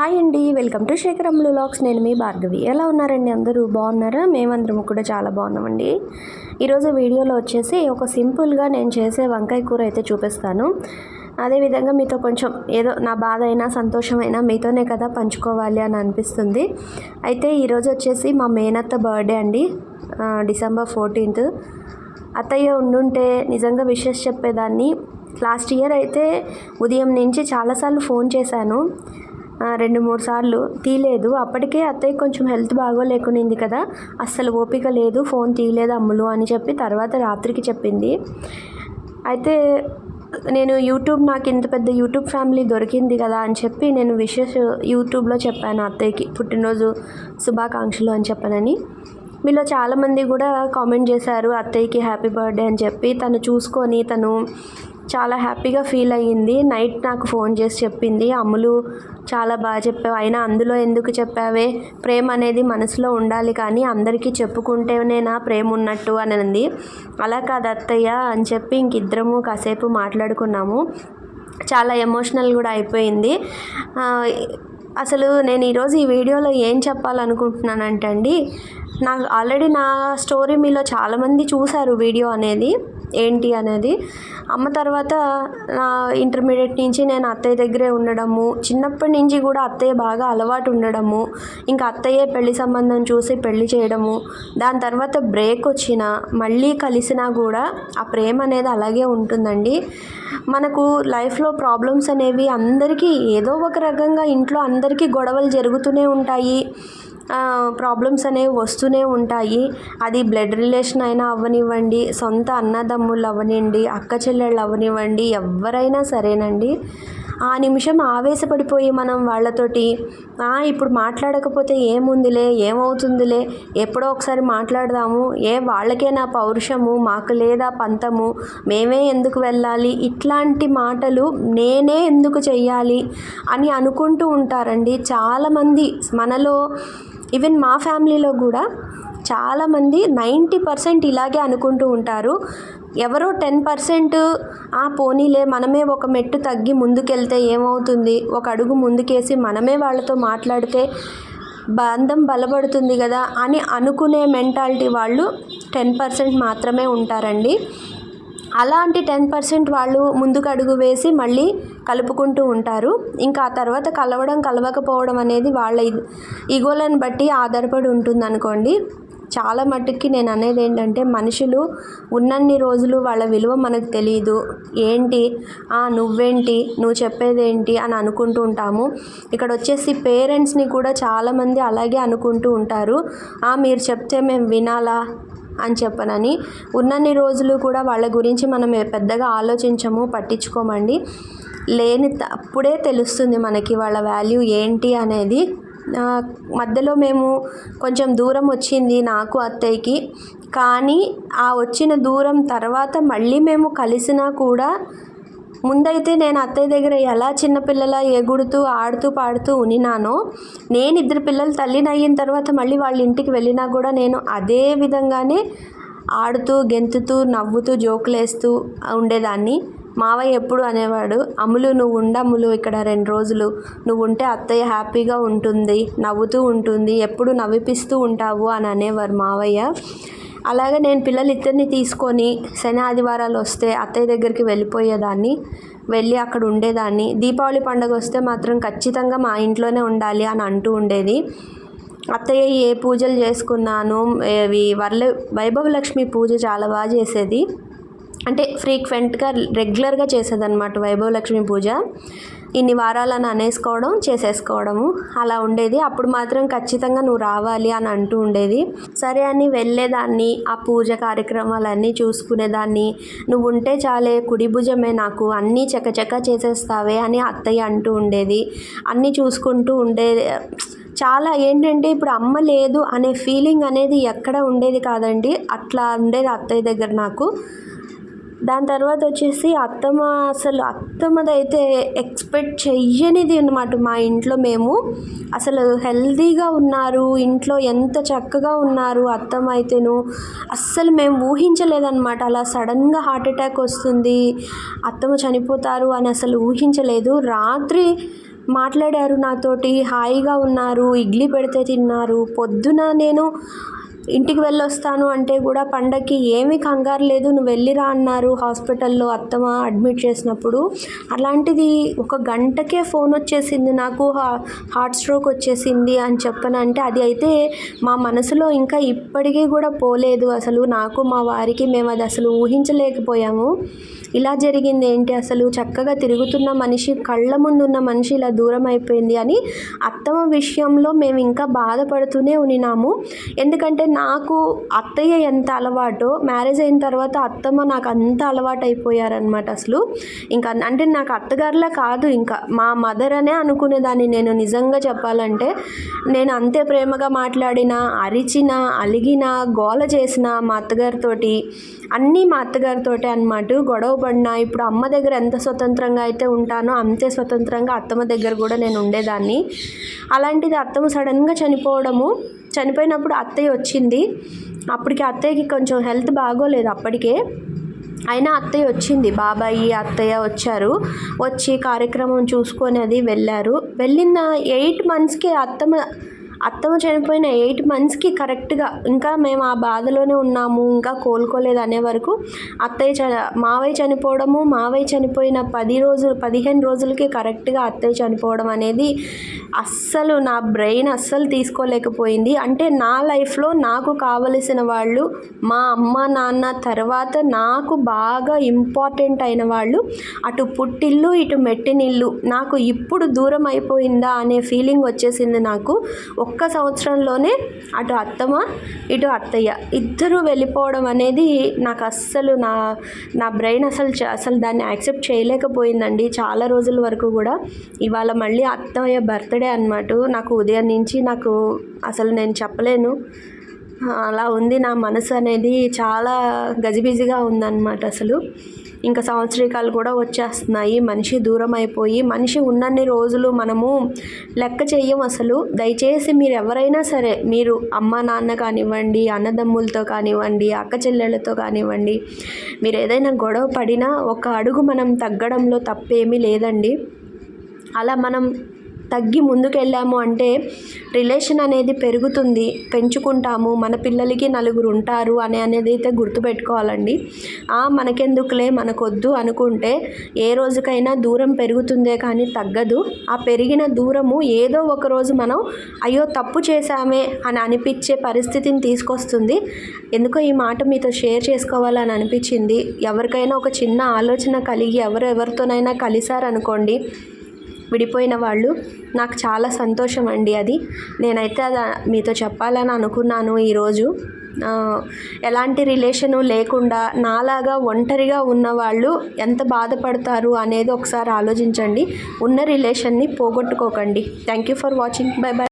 Hi అండి welcome to శేఖరమ్ములు lakhs నేను మీ భార్గవి. ఎలా ఉన్నారండి అందరూ? బాగున్నారా? మేమందరం కూడా చాలా బాగున్నామండి. ఈరోజు వీడియోలో వచ్చేసి ఒక సింపుల్గా నేను చేసే వంకాయ కూర అయితే చూపిస్తాను. అదేవిధంగా మీతో కొంచెం ఏదో నా బాధ అయినా సంతోషమైనా మీతోనే కదా పంచుకోవాలి అని అనిపిస్తుంది. అయితే ఈరోజు వచ్చేసి మా మేనత్త బర్త్డే అండి. December fourteenth. అత్తయ్య ఉండుంటే నిజంగా విషెస్ చెప్పేదాన్ని. లాస్ట్ ఇయర్ అయితే ఉదయం నుంచి చాలాసార్లు ఫోన్ చేశాను. రెండు మూడు సార్లు తీయలేదు. అప్పటికే అత్తయ్య కొంచెం హెల్త్ బాగోలేకునింది కదా. అస్సలు ఓపిక లేదు. ఫోన్ తీయలేదు అమ్ములు అని చెప్పి తర్వాత రాత్రికి చెప్పింది. అయితే నేను యూట్యూబ్ నాకు ఇంత పెద్ద యూట్యూబ్ ఫ్యామిలీ దొరికింది కదా అని చెప్పి నేను విషెస్ యూట్యూబ్లో చెప్పాను అత్తయ్యకి పుట్టినరోజు శుభాకాంక్షలు అని చెప్పానని. మీలో చాలామంది కూడా కామెంట్ చేశారు అత్తయ్యకి హ్యాపీ బర్త్డే అని చెప్పి. తను చూసుకొని తను చాలా హ్యాపీగా ఫీల్ అయ్యింది. నైట్ నాకు ఫోన్ చేసి చెప్పింది అమ్ములు చాలా బాగా చెప్పావు. అయినా అందులో ఎందుకు చెప్పావే? ప్రేమ అనేది మనసులో ఉండాలి కానీ అందరికీ చెప్పుకుంటేనే నా ప్రేమ ఉన్నట్టు అని అంది. అలా కాదు అత్తయ్య అని చెప్పి ఇంక ఇద్దరము కాసేపు మాట్లాడుకున్నాము. చాలా ఎమోషనల్ కూడా అయిపోయింది. అసలు నేను ఈరోజు ఈ వీడియోలో ఏం చెప్పాలనుకుంటున్నానంటే అండి నాకు ఆల్రెడీ నా స్టోరీ మీలో చాలామంది చూశారు వీడియో అనేది. ఏంటి అనేది. అమ్మ తర్వాత నా ఇంటర్మీడియట్ నుంచి నేను అత్తయ్య దగ్గరే ఉండడము చిన్నప్పటి నుంచి కూడా అత్తయ్య బాగా అలవాటు ఉండడము ఇంకా అత్తయ్యే పెళ్ళి సంబంధం చూసి పెళ్ళి చేయడము దాని తర్వాత బ్రేక్ వచ్చిన మళ్ళీ కలిసినా కూడా ఆ ప్రేమ అనేది అలాగే ఉంటుందండి. మనకు లైఫ్లో ప్రాబ్లమ్స్ అనేవి అందరికీ ఏదో ఒక రకంగా ఇంట్లో అందరికీ గొడవలు జరుగుతూనే ఉంటాయి. ప్రాబ్లమ్స్ అనేవి వస్తూనే ఉంటాయి. అది బ్లడ్ రిలేషన్ అయినా అవ్వనివ్వండి సొంత అన్నదమ్ముళ్ళు అవ్వనివ్వండి అక్క చెల్లెళ్ళు అవ్వనివ్వండి ఎవరైనా సరేనండి. ఆ నిమిషం ఆవేశపడిపోయి మనం వాళ్ళతోటి ఇప్పుడు మాట్లాడకపోతే ఏముందిలే ఏమవుతుందిలే ఎప్పుడో ఒకసారి మాట్లాడదాము ఏ వాళ్ళకే నా పౌరుషము మాకు లేదా పంతము మేమే ఎందుకు వెళ్ళాలి ఇట్లాంటి మాటలు నేనే ఎందుకు చెయ్యాలి అని అనుకుంటూ ఉంటారండి. చాలామంది మనలో ఈవెన్ మా ఫ్యామిలీలో కూడా చాలామంది నైంటీ పర్సెంట్ ఇలాగే అనుకుంటూ ఉంటారు. ఎవరో టెన్ పర్సెంట్ ఆ పోనీలే మనమే ఒక మెట్టు తగ్గి ముందుకెళ్తే ఏమవుతుంది? ఒక అడుగు ముందుకేసి మనమే వాళ్ళతో మాట్లాడితే బంధం బలపడుతుంది కదా అని అనుకునే మెంటాలిటీ వాళ్ళు టెన్ పర్సెంట్ మాత్రమే ఉంటారండి. అలాంటి టెన్ పర్సెంట్ వాళ్ళు ముందుకు అడుగు వేసి మళ్ళీ కలుపుకుంటూ ఉంటారు. ఇంకా ఆ తర్వాత కలవడం కలవకపోవడం అనేది వాళ్ళ ఇ- ఈగోలను బట్టి ఆధారపడి ఉంటుంది అనుకోండి చాలా మట్టుకి నేను అనేది ఏంటంటే మనుషులు ఉన్నన్ని రోజులు వాళ్ళ విలువ మనకు తెలియదు ఏంటి? "ఆ, నువ్వేంటి? నువ్వు చెప్పేదేంటి అని అనుకుంటూ ఉంటాము. ఇక్కడ వచ్చేసి పేరెంట్స్ని కూడా చాలామంది అలాగే అనుకుంటూ ఉంటారు. "ఆ, మీరు చెప్తే మేము వినాలా? అని చెప్పనని. ఉన్నన్ని రోజులు కూడా వాళ్ళ గురించి మనం పెద్దగా ఆలోచించము పట్టించుకోమండి. లేని త- అప్పుడే తెలుస్తుంది మనకి వాళ్ళ వాల్యూ ఏంటి అనేది. మధ్యలో మేము కొంచెం దూరం వచ్చింది నాకు అత్తయ్యకి. కానీ ఆ వచ్చిన దూరం తర్వాత మళ్ళీ మేము కలిసినా కూడా ముందైతే నేను అత్తయ్య దగ్గర ఎలా చిన్నపిల్లల ఎగుడుతూ ఆడుతూ పాడుతూ ఉనినానో నేను ఇద్దరు పిల్లలు తల్లిని అయిన తర్వాత మళ్ళీ వాళ్ళ ఇంటికి వెళ్ళినా కూడా నేను అదే విధంగానే ఆడుతూ గెంతుతూ నవ్వుతూ జోకులేస్తూ ఉండేదాన్ని. మావయ్య ఎప్పుడు అనేవాడు అమ్ములు నువ్వు ఉండమ్ములు ఇక్కడ రెండు రోజులు. నువ్వు ఉంటే అత్తయ్య హ్యాపీగా ఉంటుంది నవ్వుతూ ఉంటుంది ఎప్పుడు నవ్విపిస్తూ ఉంటావు అని అనేవారు మావయ్య. అలాగే నేను పిల్లలు ఇద్దరిని తీసుకొని శని ఆదివారాలు వస్తే అత్తయ్య దగ్గరికి వెళ్ళిపోయేదాన్ని వెళ్ళి అక్కడ ఉండేదాన్ని. దీపావళి పండుగ వస్తే మాత్రం ఖచ్చితంగా మా ఇంట్లోనే ఉండాలి అని అంటూ ఉండేది. అత్తయ్య ఏ పూజలు చేసుకున్నాను ఇవి వరల వైభవలక్ష్మి పూజ చాలా బాగా చేసేది. అంటే ఫ్రీక్వెంట్గా రెగ్యులర్గా చేసేదన్నమాట వైభవలక్ష్మి పూజ. ఇన్ని వారాలను అనేసుకోవడం చేసేసుకోవడము. అలా ఉండేది. అప్పుడు మాత్రం ఖచ్చితంగా నువ్వు రావాలి అని అంటూ ఉండేది. సరే అని వెళ్ళేదాన్ని. ఆ పూజ కార్యక్రమాలన్నీ చూసుకునేదాన్ని. నువ్వు ఉంటే చాలే కుడి భుజమే నాకు. అన్నీ చకచక చేసేస్తావే అని అత్తయ్య అంటూ ఉండేది. అన్నీ చూసుకుంటూ ఉండే చాలా ఏంటంటే ఇప్పుడు అమ్మ లేదు అనే ఫీలింగ్ అనేది ఎక్కడ ఉండేది కాదండి. అట్లా ఉండేది అత్తయ్య దగ్గర నాకు. దాని తర్వాత వచ్చేసి అత్తమ్మ అసలు అత్తమ్మదైతే ఎక్స్పెక్ట్ చెయ్యనిది అనమాట మా ఇంట్లో మేము. అసలు హెల్దీగా ఉన్నారు ఇంట్లో ఎంత చక్కగా ఉన్నారు అత్తమ్మ అయితేను అస్సలు మేము ఊహించలేదన్నమాట. అలా సడన్గా హార్ట్ అటాక్ వస్తుంది అత్తమ్మ చనిపోతారు అని అసలు ఊహించలేదు. రాత్రి మాట్లాడారు నాతోటి హాయిగా ఉన్నారు ఇడ్లీ పెడితే తిన్నారు. పొద్దున నేను ఇంటికి వెళ్ళొస్తాను అంటే కూడా పండక్కి ఏమీ కంగారు లేదు నువ్వు వెళ్ళిరా అన్నారు హాస్పిటల్లో అత్తమ్మ అడ్మిట్ చేసినప్పుడు. అలాంటిది ఒక గంటకే ఫోన్ వచ్చేసింది నాకు హా- హార్ట్ స్ట్రోక్ వచ్చేసింది అని చెప్పనంటే అది అయితే మా మనసులో ఇంకా ఇప్పటికీ కూడా పోలేదు అసలు. నాకు మా వారికి మేము అది అసలు ఊహించలేకపోయాము. ఇలా జరిగింది ఏంటి? అసలు చక్కగా తిరుగుతున్న మనిషి కళ్ళ ముందు ఉన్న మనిషి ఇలా దూరం అయిపోయింది అని అత్తమ్మ విషయంలో మేము ఇంకా బాధపడుతూనే ఉన్నాము. ఎందుకంటే నాకు అత్తయ్య ఎంత అలవాటో మ్యారేజ్ అయిన తర్వాత అత్తమ్మ నాకు అంత అలవాటు అయిపోయారనమాట అసలు. ఇంకా అంటే నాకు అత్తగారులా కాదు ఇంకా మా మదర్ అనే అనుకునేదాన్ని నేను నిజంగా చెప్పాలంటే. నేను అంతే ప్రేమగా మాట్లాడిన అరిచిన అలిగిన గోల చేసిన మా అత్తగారితోటి అన్నీ మా అత్తగారితోటే అనమాట గొడవ పడినా ఇప్పుడు అమ్మ దగ్గర ఎంత స్వతంత్రంగా అయితే ఉంటానో అంతే స్వతంత్రంగా అత్తమ్మ దగ్గర కూడా నేను ఉండేదాన్ని. అలాంటిది అత్తమ్మ సడన్గా చనిపోవడము చనిపోయినప్పుడు అత్తయ్య వచ్చింది. అప్పటికి అత్తయ్యకి కొంచెం హెల్త్ బాగోలేదు అప్పటికే. అయినా అత్తయ్య వచ్చింది. బాబాయి అత్తయ్య వచ్చారు. వచ్చి కార్యక్రమం చూసుకొని అది వెళ్ళారు. వెళ్ళిన ఎయిట్ మంత్స్కి అత్తమ్మ అత్తమ్మ చనిపోయిన ఎయిట్ మంత్స్కి కరెక్ట్గా ఇంకా మేము ఆ బాధలోనే ఉన్నాము ఇంకా కోలుకోలేదు అనే వరకు అత్తయ్య చ మావయ్య చనిపోవడము మావయ్య చనిపోయిన పది రోజులు పదిహేను రోజులకి కరెక్ట్గా అత్తయ్య చనిపోవడం అనేది అస్సలు నా బ్రెయిన్ అస్సలు తీసుకోలేకపోయింది. అంటే నా లైఫ్లో నాకు కావలసిన వాళ్ళు మా అమ్మ నాన్న తర్వాత నాకు బాగా ఇంపార్టెంట్ అయిన వాళ్ళు అటు పుట్టిల్లు ఇటు మెట్టినిల్లు. నాకు ఇప్పుడు దూరం అయిపోయిందా అనే ఫీలింగ్ వచ్చేసింది నాకు. ఒక్క సంవత్సరంలోనే అటు అత్తమ్మ ఇటు అత్తయ్య ఇద్దరు వెళ్ళిపోవడం అనేది నాకు అస్సలు నా నా బ్రెయిన్ అసలు అసలు దాన్ని యాక్సెప్ట్ చేయలేకపోయిందండి. చాలా రోజుల వరకు కూడా ఇవాళ మళ్ళీ అత్తయ్య బర్త్డే అన్నమాట. నాకు ఉదయం నుంచి నాకు అసలు నేను చెప్పలేను. అలా ఉంది. నా మనసు అనేది చాలా గజిబిజిగా ఉందన్నమాట అసలు. ఇంకా సంవత్సరికాలు కూడా వచ్చేస్తున్నాయి. మనిషి దూరం అయిపోయి మనిషి ఉన్నన్ని రోజులు మనము లెక్క చేయం అసలు. దయచేసి మీరు ఎవరైనా సరే మీరు అమ్మ నాన్న కానివ్వండి అన్నదమ్ములతో కానివ్వండి అక్క చెల్లెళ్ళతో కానివ్వండి మీరు ఏదైనా గొడవ పడినా ఒక అడుగు మనం తగ్గడంలో తప్పేమీ లేదండి. అలా మనం తగ్గి ముందుకెళ్ళాము అంటే రిలేషన్ అనేది పెరుగుతుంది పెంచుకుంటాము మన పిల్లలకి నలుగురు ఉంటారు అని అనేది అయితే గుర్తుపెట్టుకోవాలండి. ఆ మనకెందుకులే మనకొద్దు అనుకుంటే ఏ రోజుకైనా దూరం పెరుగుతుందే కానీ తగ్గదు. ఆ పెరిగిన దూరము ఏదో ఒక రోజు మనం అయ్యో తప్పు చేశామే అని అనిపించే పరిస్థితిని తీసుకొస్తుంది. ఎందుకో ఈ మాట మీతో షేర్ చేసుకోవాలని అనిపించింది. ఎవరికైనా ఒక చిన్న ఆలోచన కలిగి ఎవరు ఎవరితోనైనా కలిశారనుకోండి విడిపోయిన వాళ్ళు నాకు చాలా సంతోషం అండి అది. నేనైతే అది మీతో చెప్పాలని అనుకున్నాను ఈరోజు. ఎలాంటి రిలేషను లేకుండా నాలాగా ఒంటరిగా ఉన్న వాళ్ళు ఎంత బాధపడతారు అనేది ఒకసారి ఆలోచించండి. ఉన్న రిలేషన్ని పోగొట్టుకోకండి. Thank you for watching. Bye bye.